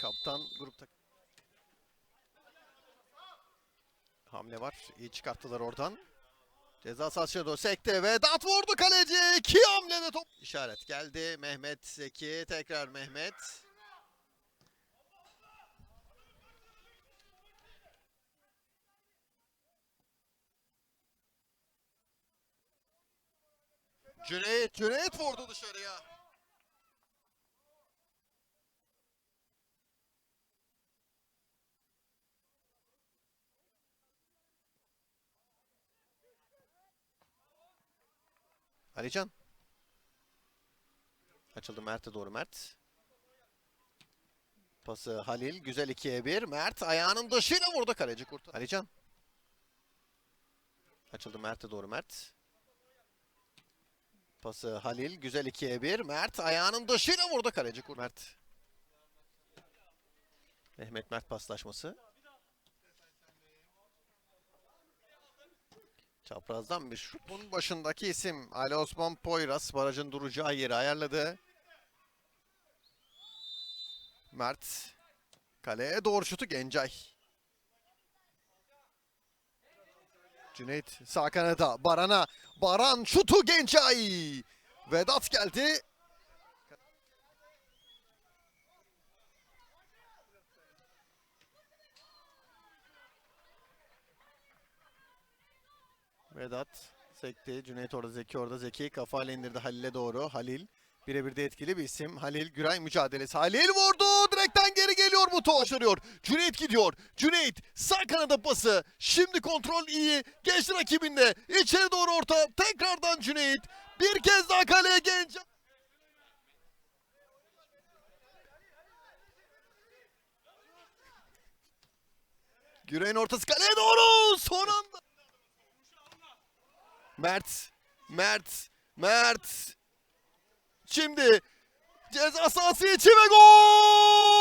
Kaptan grupta. Hamle var. İyi çıkarttılar oradan. Ceza sahasına doğru sekti ve vurdu kaleci. İki hamlede top. İşaret geldi. Mehmet Zeki. Tekrar Mehmet. Cüneyt, Cüneyt vurdu dışarıya. Alican. Açıldı Mert'e doğru Mert. Pası Halil. Güzel ikiye bir. Mert ayağının dışıyla vurdu kaleci kurtar. Alican. Açıldı Mert'e doğru Mert. Pası Halil. Güzel ikiye bir. Mert ayağının dışıyla vurdu kaleci kurtar. Mert. Mehmet Mert paslaşması. Çaprazdan bir şut. Bunun başındaki isim Ali Osman Poyraz barajın duracağı yeri ayarladı. Mert kaleye doğru şutu Gencay. Cüneyt sağ kanada Baran'a. Baran şutu Gencay. Vedat geldi. Vedat sekti. Cüneyt orada Zeki orada Zeki kafayla indirdi Halil'e doğru. Halil birebir de etkili bir isim. Halil Güray mücadelesi. Halil vurdu. Direkten geri geliyor bu top. Başarıyor. Cüneyt gidiyor. Cüneyt sağ kanada pası. Şimdi kontrol iyi. Geçti rakibinde. İçeri doğru orta. Tekrardan Cüneyt. Bir kez daha kaleye genç. Güray'ın ortası kaleye doğru. Son anda. Mert. Mert. Mert. Şimdi ceza sahası içi ve gol!